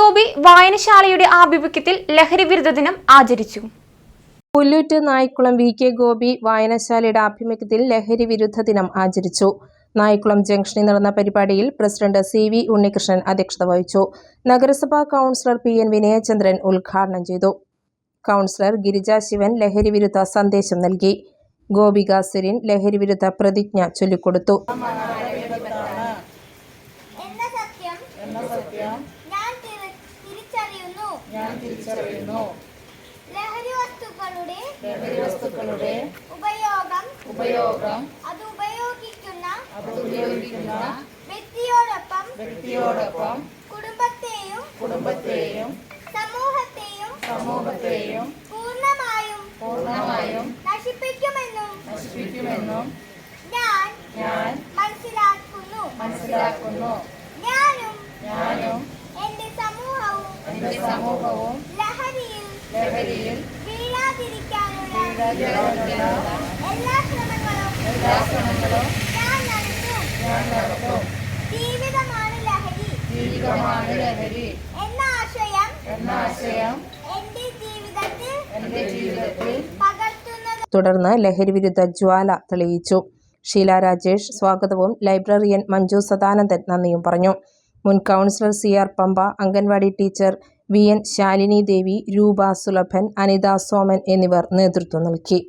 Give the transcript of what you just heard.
ഗോപി വായനശാലയുടെ ആഭിമുഖ്യത്തിൽ ലഹരി വിരുദ്ധ ദിനം ആചരിച്ചു. പുല്ലൂറ്റ് നായ്ക്കുളം വി കെ ഗോപി വായനശാലയുടെ ആഭിമുഖ്യത്തിൽ ലഹരി വിരുദ്ധ ദിനം ആചരിച്ചു. നായ്ക്കുളം ജംഗ്ഷനിൽ നടന്ന പരിപാടിയിൽ പ്രസിഡന്റ് സി വി ഉണ്ണികൃഷ്ണൻ അധ്യക്ഷത വഹിച്ചു. നഗരസഭാ കൗൺസിലർ പി എൻ വിനയചന്ദ്രൻ ഉദ്ഘാടനം ചെയ്തു. കൗൺസിലർ ഗിരിജ ശിവൻ ലഹരി വിരുദ്ധ സന്ദേശം നൽകി. ഗോപിക സുരിൻ ലഹരി വിരുദ്ധ പ്രതിജ്ഞ ചൊല്ലിക്കൊടുത്തു എന്ന സത്യം ഞാൻ തിരി- തിരിച്ചറിയുന്നു ഞാൻ തിരിച്ചറിയുന്നു. ലഹരി വസ്തുക്കളുടെ ലഹരി വസ്തുക്കളുടെ ഉപയോഗം. ഉപയോഗം. അത് ഉപയോഗിക്കുന്ന അത് ഉപയോഗിക്കുന്ന വ്യക്തിയോടൊപ്പം വ്യക്തിയോടൊപ്പം കുടുംബത്തെയും കുടുംബത്തെയും സമൂഹത്തെയും സമൂഹത്തെയും പൂർണമായും പൂർണമായും നശിപ്പിക്കുമെന്നും നശിപ്പിക്കുമെന്നും ഞാൻ ഞാൻ മനസ്സിലാക്കുന്നു. മനസ്സിലാക്കുന്നു. ലഹരിയിൽ വീഴാതിരിക്കാനുള്ള എല്ലാ ശ്രമങ്ങളും ഞാൻ നടത്തും. ജീവിതമാണ് ലഹരി. ജീവിതമാണ് ലഹരി. എന്ന ആശയം എന്ന ആശയം എന്റെ ജീവിതത്തിൽ എന്റെ ജീവിതത്തിൽ തുടർന്ന് ലഹരി വിരുദ്ധ ജ്വാല തെളിയിച്ചു. ഷീല രാജേഷ് സ്വാഗതവും ലൈബ്രറിയൻ മഞ്ജു സദാനന്ദൻ നന്ദിയും പറഞ്ഞു. മുൻ councillor C R Pampa anganwadi teacher V. N. Shalini Devi Rupa Sulabhan Anitha Soman എന്നിവർ നേതൃത്വം നൽകി.